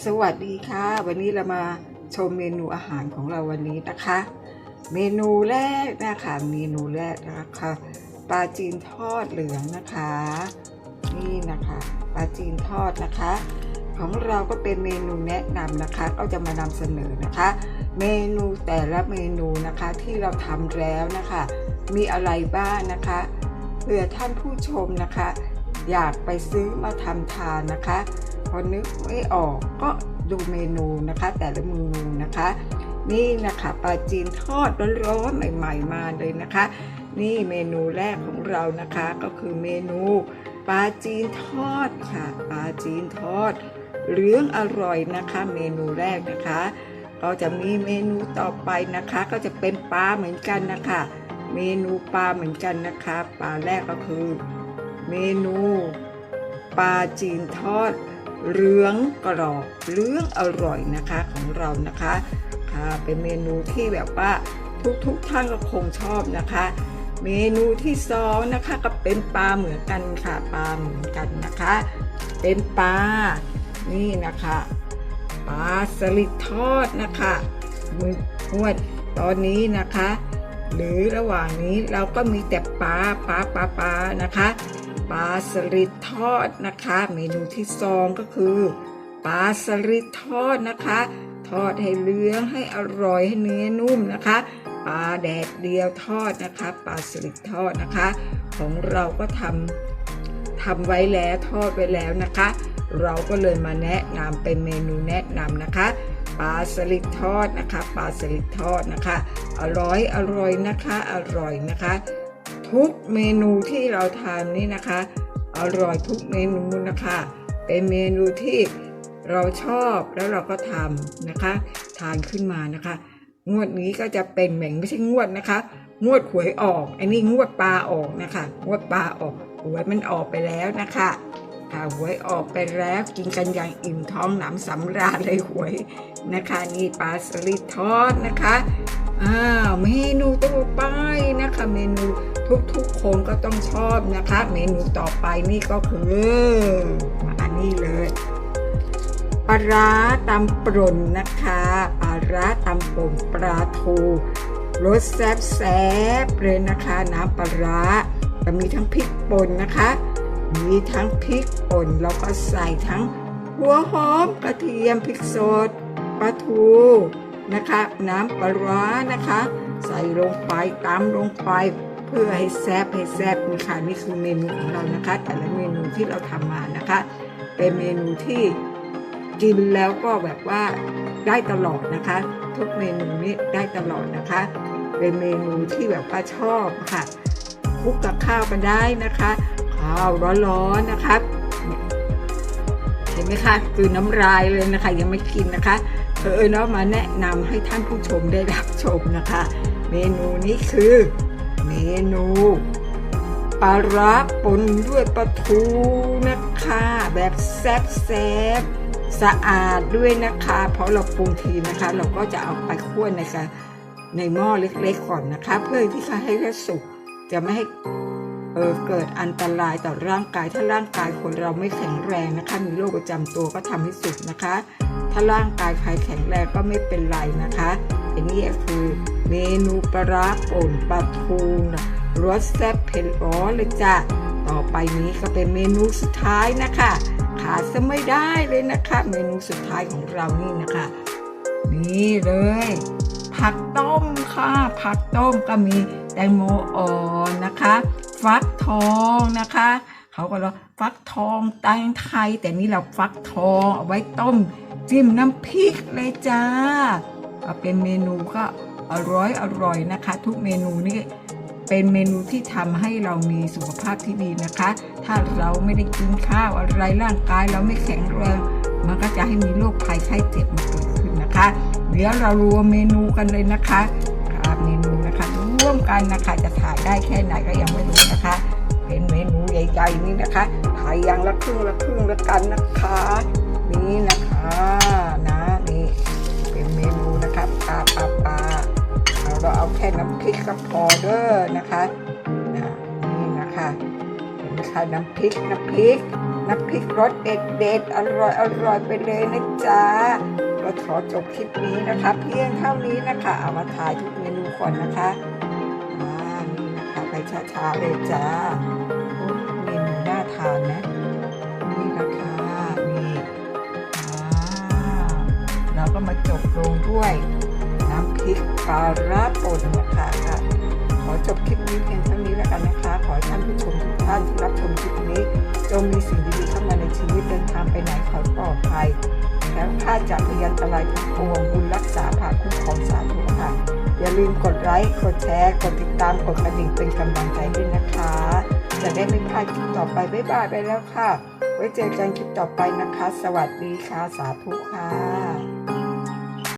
สวัสดีค่ะ วันนี้เรามาชมเมนูอาหารของเราวันนี้นะคะ เมนูแรกนะคะเมนูแรกนะคะปลาจีนทอดเหลืองนะคะ นี่นะคะปลาจีนทอดนะคะ ของเราก็เป็นเมนูแนะนำนะคะ ก็จะมานำเสนอนะคะ เมนูแต่ละเมนูนะคะที่เราทำแล้วนะคะ มีอะไรบ้างนะคะเผื่อท่านผู้ชมนะคะ อยากไปซื้อมาทำทานนะคะ อนึกไม่ออกก็ดูเมนูนะคะ แต่ละเมนูนะคะ นี่นะคะปลาจีนทอดร้อนๆใหม่ ๆ มาเลยนะคะ นี่เมนูแรกของเรานะคะก็คือเมนูปลาจีนทอดค่ะปลาจีนทอดเหลืองอร่อยนะคะ เมนูแรกนะคะ ก็จะมีเมนูต่อไปนะคะ ก็จะเป็นปลาเหมือนกันนะคะ เมนูปลาเหมือนกันนะคะปลาแรกก็คือ เมนูปลาจีนทอด เหลืองกรอบเหลืองอร่อยนะคะของเรานะคะค่ะเป็นเมนูที่แบบว่าทุกๆท่านก็คงชอบนะคะ เมนูที่สองนะคะก็เป็นปลาเหมือนกันค่ะปลาเหมือนกันนะคะ เป็นปลานี่นะคะปลาสลิดทอดนะคะมืองวดตอนนี้นะคะ หรือระหว่างนี้เราก็มีแต่ปลาปลาปลาปลานะคะ ปลาสลิดทอดนะคะ เมนูที่สองก็คือปลาสลิดทอดนะคะ ทอดให้เหลืองให้อร่อยให้เนื้อนุ่มนะคะปลาแดดเดียวทอดนะคะปลาสลิดทอดนะคะ ของเราก็ทำทำไว้แล้วทอดไว้แล้วนะคะ เราก็เลยมาแนะนำเป็นเมนูแนะนำนะคะปลาสลิดทอดนะคะปลาสลิดทอดนะคะ อร่อยอร่อยนะคะ อร่อยนะคะ ทุกเมนูที่เราทานนี่นะคะ อร่อยทุกเมนูนะคะ เป็นเมนูที่เราชอบแล้วเราก็ทำนะคะ ทานขึ้นมานะคะ งวดนี้ก็จะเป็นเหม่งไม่ใช่งวดนะคะ งวดหวยออกอันนี้งวดปลาออกนะคะ งวดปลาออกหวยมันออกไปแล้วนะคะค่ะหวยออกไปแล้วกินกันอย่างอิ่มท้องหนำสำราญเลยหวยนะคะนี่ปลาสลิดทอดนะคะอ้าวเมนูต่อไปนะคะเมนู ทุกๆคนก็ต้องชอบนะคะ เมนูต่อไปนี่ก็คืออันนี้เลยปลาร้าตำป่นนะคะปลาร้าตำป่นปลาทูรสแซ่บแซ่บเลยนะคะ น้ำปลาร้าจะมีทั้งพริกป่นนะคะ มีทั้งพริกป่นแล้วก็ใส่ทั้งหัวหอมกระเทียมพริกสดปลาทูนะคะ น้ำปลาร้านะคะ ใส่ลงไปตามลงไป พื่อให้แซ่บให้แซ่บนี่ค่ะนี่คือเมนูของเรานะคะ แต่ละเมนูที่เราทำมานะคะ เป็นเมนูที่กินแล้วก็แบบว่าได้ตลอดนะคะ ทุกเมนูนี้ได้ตลอดนะคะ เป็นเมนูที่แบบว่าชอบค่ะคลุกกับข้าวก็ได้นะคะข้าวร้อนๆนะคะเห็นไหมคะคือน้ำลายเลยนะคะ ยังไม่กินนะคะเออเนาะมาแนะนำให้ท่านผู้ชมได้รับชมนะคะ เมนูนี้คือ เมนูปลาร้าปนด้วยปลาทูนะคะ แบบแซ่บแซ่บสะอาดด้วยนะคะ เพราะเราปรุงทีนะคะ เราก็จะเอาไปคั่วนะคะในหม้อเล็กๆก่อนนะคะ เพื่อที่จะให้ได้สุกจะไม่ให้เออเกิดอันตรายต่อร่างกาย ถ้าร่างกายคนเราไม่แข็งแรงนะคะ มีโรคประจำตัวก็ทำให้สุกนะคะ ถ้าร่างกายใครแข็งแรงก็ไม่เป็นไรนะคะ อันนี้คือเมนูปลาป่นปลาทูนะรสแซ่บเผ็ดร้อนเลยจ้ะต่อไปนี้ก็เป็นเมนูสุดท้ายนะคะ ขาดซะไม่ได้เลยนะคะ เมนูสุดท้ายของเรานี่นะคะ นี่เลย ผักต้มค่ะ ผักต้มก็มีแตงโมอ่อนนะคะ ฟักทองนะคะเขาก็เราฟักทองแตงไทย แต่นี่เราฟักทองเอาไว้ต้มจิ้มน้ำพริกเลยจ้า เอาเป็นเมนูก็อร่อยอร่อยนะคะ ทุกเมนูนี่เป็นเมนูที่ทำให้เรามีสุขภาพที่ดีนะคะ ถ้าเราไม่ได้กินข้าวอะไรร่างกายเราไม่แข็งแรงมันก็จะให้มีโรคภัยไข้เจ็บมาเกิดขึ้นนะคะ เดี๋ยวเรารวมเมนูกันเลยนะคะเมนูนะคะร่วมกันนะคะจะถ่ายได้แค่ไหนก็ยังไม่รู้นะคะ เป็นเมนูใหญ่ๆนี่นะคะถ่ายอย่างละครึ่งละครึ่งละกันนะคะ นี่นะคะ ปลาปลาปลาเราเอาแค่น้ำพริกก็พอเด้อนะคะนี่นะคะเห็นไหมคะน้ำพริกน้ำพริกน้ำพริกรสเด็ดเด็ดอร่อยอร่อยไปเลยนะจ๊ะก็ขอจบคลิปนี้นะคะ เพียงเท่านี้นะคะเอามาถ่ายทุกเมนูก่อนนะคะนี่นะคะไปช้าๆเลยจ้าเมนูน่าทานนะนี่นะคะนี่เราก็มาจบลงด้วย กปาร้าปนนะคะค่ะ ขอจบคลิปนี้เพียงเท่านี้แล้วกันนะคะ ขอให้ท่านผู้ชมทุกท่านที่รับชมคลิปนี้จงมีสิ่งดีๆเข้ามาในชีวิตเดินทางไปไหนขอปลอดภัยแล้วถ้าจากพยันตรายทั้งปวงบุญรักษาผ่าคุ้มครองสาธุค่ะ อย่าลืมกดไลค์ กดแชร์ กดติดตาม กดกระดิ่งเป็นกำลังใจด้วยนะคะ จะได้ไม่พลาดคลิปต่อไป บ๊ายบายไปแล้วค่ะ ไว้เจอกันคลิปต่อไปนะคะ สวัสดีค่ะ สาธุค่ะ